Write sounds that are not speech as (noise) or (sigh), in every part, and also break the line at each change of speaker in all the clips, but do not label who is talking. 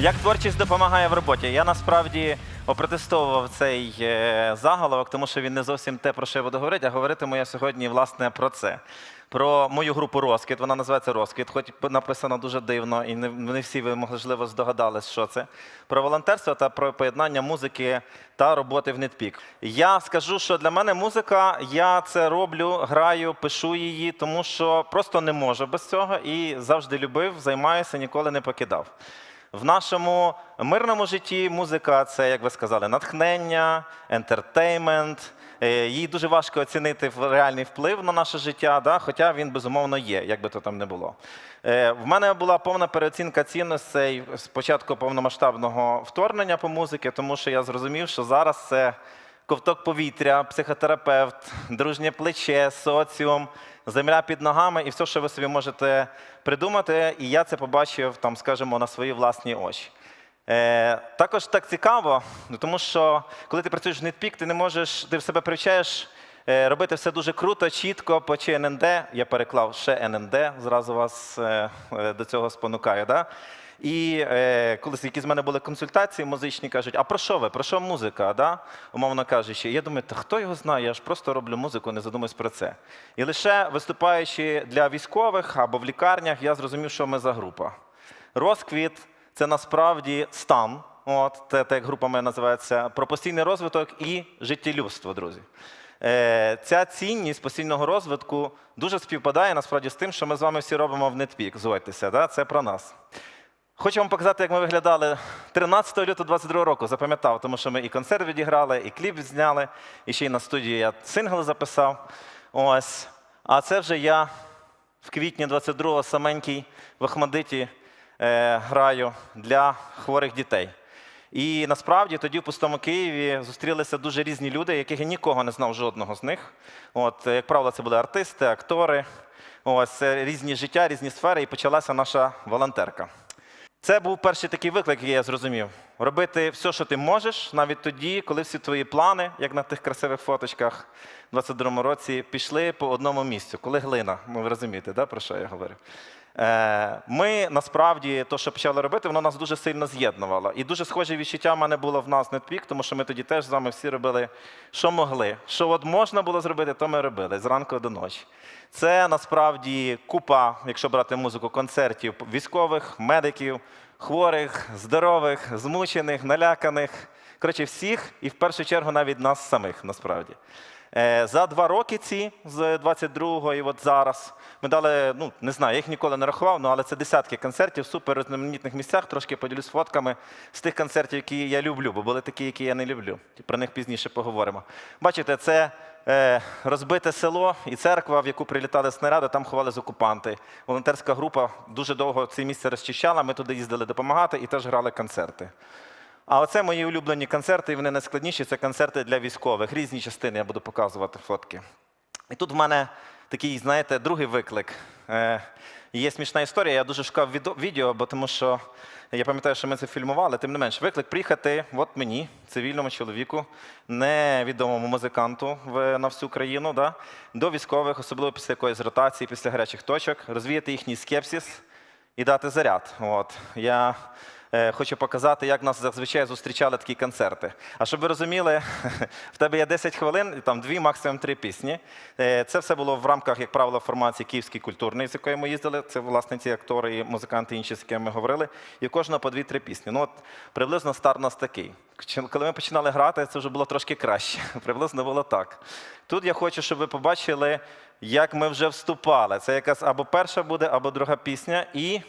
Як творчість допомагає в роботі? Я насправді опротестовував цей е, заголовок, тому що він не зовсім те, про що я буду говорити, а говоритиму я сьогодні власне про це. Про мою групу Розквіт. Вона називається Розквіт, хоч написано дуже дивно, і не, всі ви можливо здогадались, що це. Про волонтерство та про поєднання музики та роботи в Нетпік. Я скажу, що для мене музика, я це роблю, граю, пишу її, тому що просто не можу без цього і завжди любив, займаюся, ніколи не покидав. В нашому мирному житті музика це, як ви сказали, натхнення, ентертеймент. Е, Їй дуже важко оцінити реальний вплив на наше життя, да? хоча він безумовно є, як би то там не було. Е, В мене була повна переоцінка цінностей з початку повномасштабного вторгнення по музики, тому що я зрозумів, що зараз це ковток повітря, психотерапевт, дружнє плече, соціум, земля під ногами і все, що ви собі можете придумати. І я це побачив, там, скажімо, на свої власні очі. Е, також так цікаво, тому що коли ти працюєш в Нетпік, ти не можеш, ти в себе привчаєш е, робити все дуже круто, чітко по ЧННД. Я переклав ще ННД, зразу вас е, е, до цього спонукаю. Да? І е, колись якісь з мене були консультації музичні, кажуть, а про що ви? Про що музика? Да? Умовно кажучи. Я думаю, та хто його знає, я ж просто роблю музику, не задумуюсь про це. І лише виступаючи для військових або в лікарнях, я зрозумів, що ми за група. Розквіт це насправді стан. От, це так група моя називається про постійний розвиток і життєлюбство, друзі. Е, ця цінність постійного розвитку дуже співпадає насправді з тим, що ми з вами всі робимо в Нетпік. Згодьтеся, да? це про нас. Хочу вам показати, як ми виглядали 13 лютого 22 року. Запам'ятав, тому що ми і концерт відіграли, і кліп зняли, і ще й на студії я сингл записав. Ось. А це вже я в квітні 22-го саменький в Ахмадиті е, граю для хворих дітей. І насправді тоді в пустому Києві зустрілися дуже різні люди, яких я нікого не знав жодного з них. От, як правило, це були артисти, актори. Ось різні життя, різні сфери, і почалася наша волонтерка. Це був перший такий виклик, який я зрозумів. Робити все, що ти можеш, навіть тоді, коли всі твої плани, як на тих красивих фоточках в 22-му році, пішли по одному місцю, коли глина. Ну, ви розумієте, да, про що я говорю? Е, Ми насправді то, що почали робити, воно нас дуже сильно з'єднувало. І дуже схоже відчуття в мене було в нас Нетпік, тому що ми тоді теж з вами всі робили, що могли. Що от можна було зробити, то ми робили зранку до ночі. Це насправді купа, якщо брати музику, концертів військових, медиків, хворих, здорових, змучених, наляканих. Коротше, всіх і в першу чергу навіть нас самих насправді. Е, За два роки ці з 22-го і от зараз ми дали, ну не знаю, я їх ніколи не рахував, ну, але це десятки концертів в супер різноманітних місцях. Трошки поділюсь фотками з тих концертів, які я люблю, бо були такі, які я не люблю. Про них пізніше поговоримо. Бачите, це е, розбите село і церква, в яку прилітали снаряди, там ховались окупанти. Волонтерська група дуже довго це місце розчищала. Ми туди їздили допомагати і теж грали концерти. А оце мої улюблені концерти, і вони найскладніші це концерти для військових. Різні частини я буду показувати фотки. І тут в мене такий, знаєте, другий виклик. Е, є смішна історія. Я дуже шукав відео- бо тому що я пам'ятаю, що ми це фільмували. Тим не менш, виклик приїхати, от мені, цивільному чоловіку, невідомому музиканту на всю країну, да, до військових, особливо після якоїсь ротації, після гарячих точок, розвіяти їхній скепсис і дати заряд. От. Я хочу показати, як нас зазвичай зустрічали такі концерти. А щоб ви розуміли, (laughs) в тебе є 10 хвилин, там дві, максимум три пісні. Е, це все було в рамках, як правило, формації Київський культурний, з якої ми їздили. Це власне ці актори, і музиканти, інші, з якими ми говорили. І кожна по дві-три пісні. Ну от приблизно старт у нас такий. Коли ми починали грати, це вже було трошки краще. (laughs) Приблизно було так. Тут я хочу, щоб ви побачили, як ми вже вступали. Це якась або перша буде, або друга пісня. І.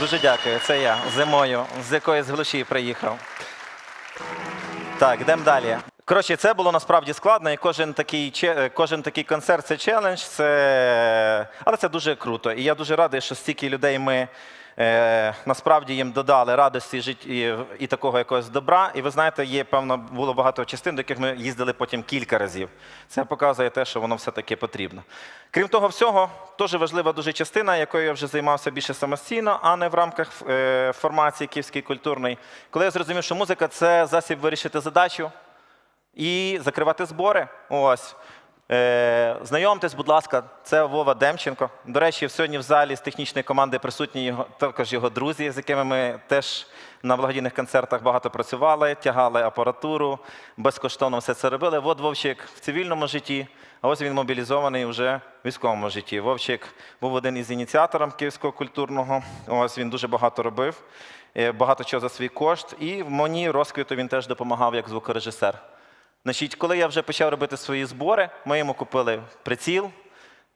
Дуже дякую. Це я зимою, з якоїсь глуші приїхав. Так, йдемо далі. Коротше, це було насправді складно, і кожен такий, че- кожен такий концерт це челендж, це... але це дуже круто. І я дуже радий, що стільки людей ми е, насправді їм додали радості життя і, і такого якогось добра. І ви знаєте, є певно, було багато частин, до яких ми їздили потім кілька разів. Це показує те, що воно все-таки потрібно. Крім того всього, теж важлива дуже частина, якою я вже займався більше самостійно, а не в рамках е, формації Київський культурний. Коли я зрозумів, що музика це засіб вирішити задачу і закривати збори. Ось. Е, знайомтесь, будь ласка, це Вова Демченко. До речі, сьогодні в залі з технічної команди присутні його, також його друзі, з якими ми теж на благодійних концертах багато працювали, тягали апаратуру, безкоштовно все це робили. От Вовчик в цивільному житті, а ось він мобілізований вже в військовому житті. Вовчик був один із ініціаторів Київського культурного. Ось він дуже багато робив, е, багато чого за свій кошт. І в мені розквіту він теж допомагав як звукорежисер. Значить, коли я вже почав робити свої збори, ми йому купили приціл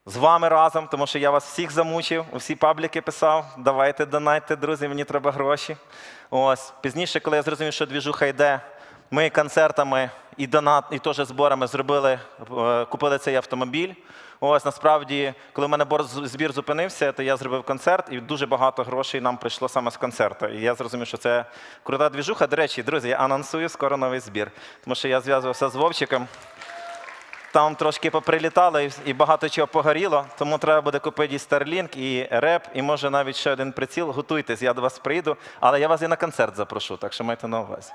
з вами разом, тому що я вас всіх замучив, у всі пабліки писав, давайте донайте, друзі, мені треба гроші. Ось. Пізніше, коли я зрозумів, що двіжуха йде, ми концертами і донат, і теж зборами зробили, е, купили цей автомобіль. Ось насправді, коли в мене збір зупинився, то я зробив концерт, і дуже багато грошей нам прийшло саме з концерту. І я зрозумів, що це крута двіжуха. До речі, друзі, я анонсую скоро новий збір, тому що я зв'язувався з Вовчиком. Там трошки поприлітало і- і багато чого погоріло, тому треба буде купити і Starlink, і реп, і може навіть ще один приціл. Готуйтесь, я до вас прийду, але я вас і на концерт запрошу, так що майте на увазі.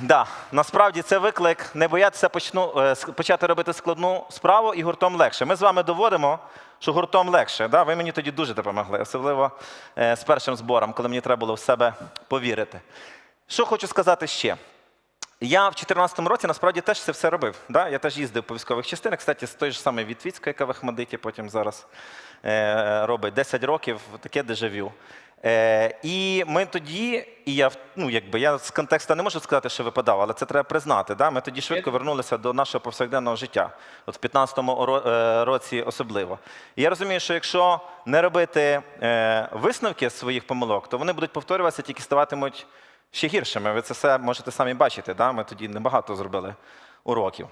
Да, насправді це виклик не боятися почну, е, почати робити складну справу і гуртом легше. Ми з вами доводимо, що гуртом легше. Да? Ви мені тоді дуже допомогли, особливо е, з першим збором, коли мені треба було в себе повірити. Що хочу сказати ще. Я в 2014 році насправді теж це все робив. Да? Я теж їздив по військових частинах. Кстати, з той ж самої Вітвіцької, яка в Ахмадиті потім зараз е, робить 10 років, таке дежавю. Е, і ми тоді, і я ну, якби я з контексту не можу сказати, що випадав, але це треба признати. Да? Ми тоді швидко вернулися до нашого повсякденного життя, от в 15-му е, році особливо. І я розумію, що якщо не робити е, висновки з своїх помилок, то вони будуть повторюватися, тільки ставатимуть ще гіршими. Ви це все можете самі бачити. Да? Ми тоді небагато зробили уроків.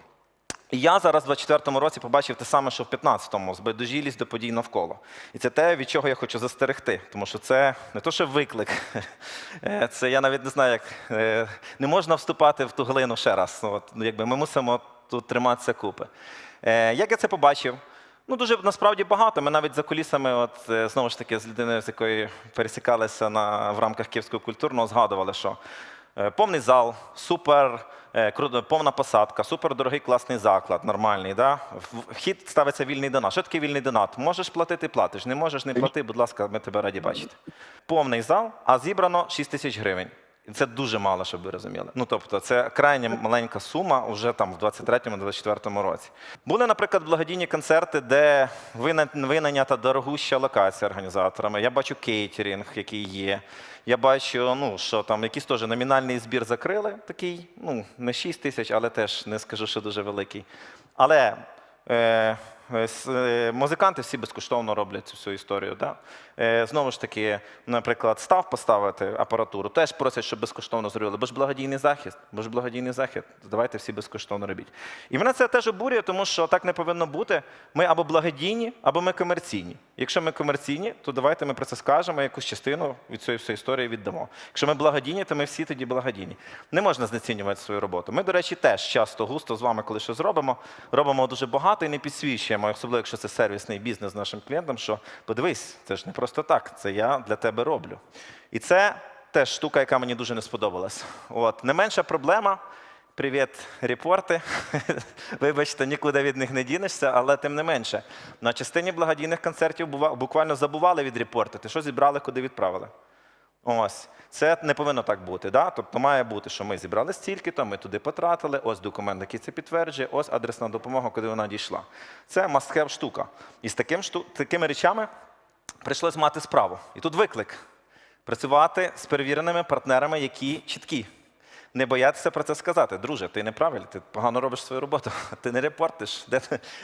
Я зараз в 24-му році побачив те саме, що в 15-му, збайдужілість до подій навколо. І це те, від чого я хочу застерегти, тому що це не то, що виклик, (laughs) Е, це я навіть не знаю, як е, не можна вступати в ту глину ще раз. Ну, От, ну, якби ми мусимо тут триматися купи. Е, Як я це побачив? Ну, дуже насправді багато. Ми навіть за кулісами, от знову ж таки, з людиною, з якою пересікалися на, в рамках Київського культурного, згадували, що повний зал, супер, повна посадка, супер дорогий класний заклад, нормальний. Да? Вхід ставиться вільний донат. Що таке вільний донат? Можеш платити, платиш. Не можеш, не плати, будь ласка, ми тебе раді бачити. Повний зал, а зібрано 6 тисяч гривень. І Це дуже мало, щоб ви розуміли. Ну тобто, це крайня маленька сума вже там в 23-24 році. Були, наприклад, благодійні концерти, де вина- винайнята дорогуща локація організаторами. Я бачу кейтерінг, який є. Я бачу, ну що там якийсь теж номінальний збір закрили, такий, ну не 6 тисяч, але теж не скажу, що дуже великий. Але е, е, е, музиканти всі безкоштовно роблять цю всю історію. Да? Е, знову ж таки, наприклад, став поставити апаратуру, теж просять, щоб безкоштовно зробили, бо ж благодійний захист, бо ж благодійний захист, давайте всі безкоштовно робіть. І мене це теж обурює, тому що так не повинно бути. Ми або благодійні, або ми комерційні. Якщо ми комерційні, то давайте ми про це скажемо, якусь частину від цієї всієї історії віддамо. Якщо ми благодійні, то ми всі тоді благодійні. Не можна знецінювати свою роботу. Ми, до речі, теж часто густо з вами, коли щось зробимо, робимо дуже багато і не підсвічуємо, особливо якщо це сервісний бізнес нашим клієнтам, що подивись, це ж не просто так, це я для тебе роблю. І це теж штука, яка мені дуже не сподобалась. От не менша проблема. Привіт, репорти. (laughs) Вибачте, нікуди від них не дінешся, але тим не менше. На частині благодійних концертів буквально забували відрепортити, що зібрали, куди відправили. Ось. Це не повинно так бути. Да? Тобто має бути, що ми зібрали стільки, то ми туди потратили, ось документ, який це підтверджує, ось адресна допомога, куди вона дійшла. Це must-have штука. І з таким, такими речами прийшлось мати справу. І тут виклик працювати з перевіреними партнерами, які чіткі. не боятися про це сказати. Друже, ти неправильно, ти погано робиш свою роботу, (laughs) ти не репортиш. Де,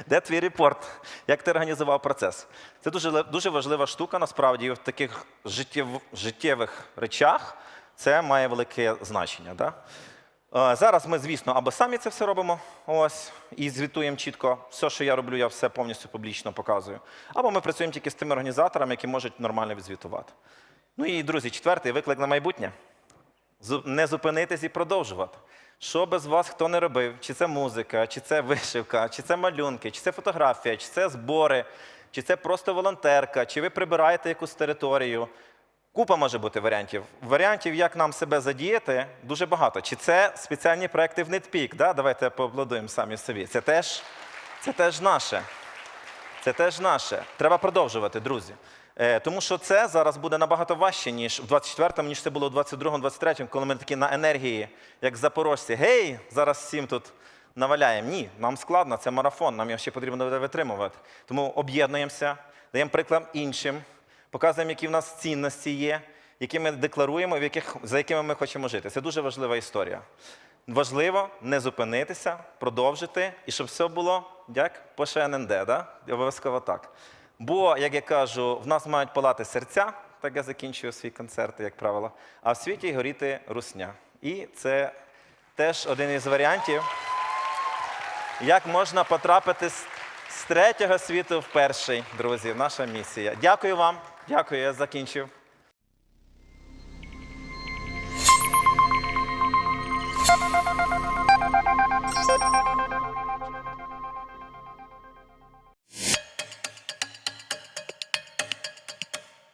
де твій репорт? Як ти організував процес? Це дуже, дуже важлива штука, насправді, в таких життєв, життєвих речах це має велике значення. Да? Е, Зараз ми, звісно, або самі це все робимо, ось, і звітуємо чітко. Все, що я роблю, я все повністю публічно показую. Або ми працюємо тільки з тими організаторами, які можуть нормально відзвітувати. Ну і, друзі, четвертий виклик на майбутнє. Не зупинитись і продовжувати. Що без вас хто не робив? Чи це музика, чи це вишивка, чи це малюнки, чи це фотографія, чи це збори, чи це просто волонтерка, чи ви прибираєте якусь територію. Купа може бути варіантів. Варіантів, як нам себе задіяти, дуже багато. Чи це спеціальні проекти в Нетпік? Да? Давайте поаплодуємо самі собі. Це теж, це теж наше. Це теж наше. Треба продовжувати, друзі. Е, тому що це зараз буде набагато важче, ніж в 24-му, ніж це було в 22-му, 23-му, коли ми такі на енергії, як запорожці. Гей, зараз всім тут наваляємо. Ні, нам складно, це марафон, нам його ще потрібно витримувати. Тому об'єднуємося, даємо приклад іншим, показуємо, які в нас цінності є, які ми декларуємо, в яких, за якими ми хочемо жити. Це дуже важлива історія. Важливо не зупинитися, продовжити, і щоб все було як по ШННД, да? обов'язково так. Бо, як я кажу, в нас мають палати серця, так я закінчую свій концерт, як правило, а в світі горіти русня. І це теж один із варіантів, як можна потрапити з, третього світу в перший, друзі, наша місія. Дякую вам. Дякую, я закінчив.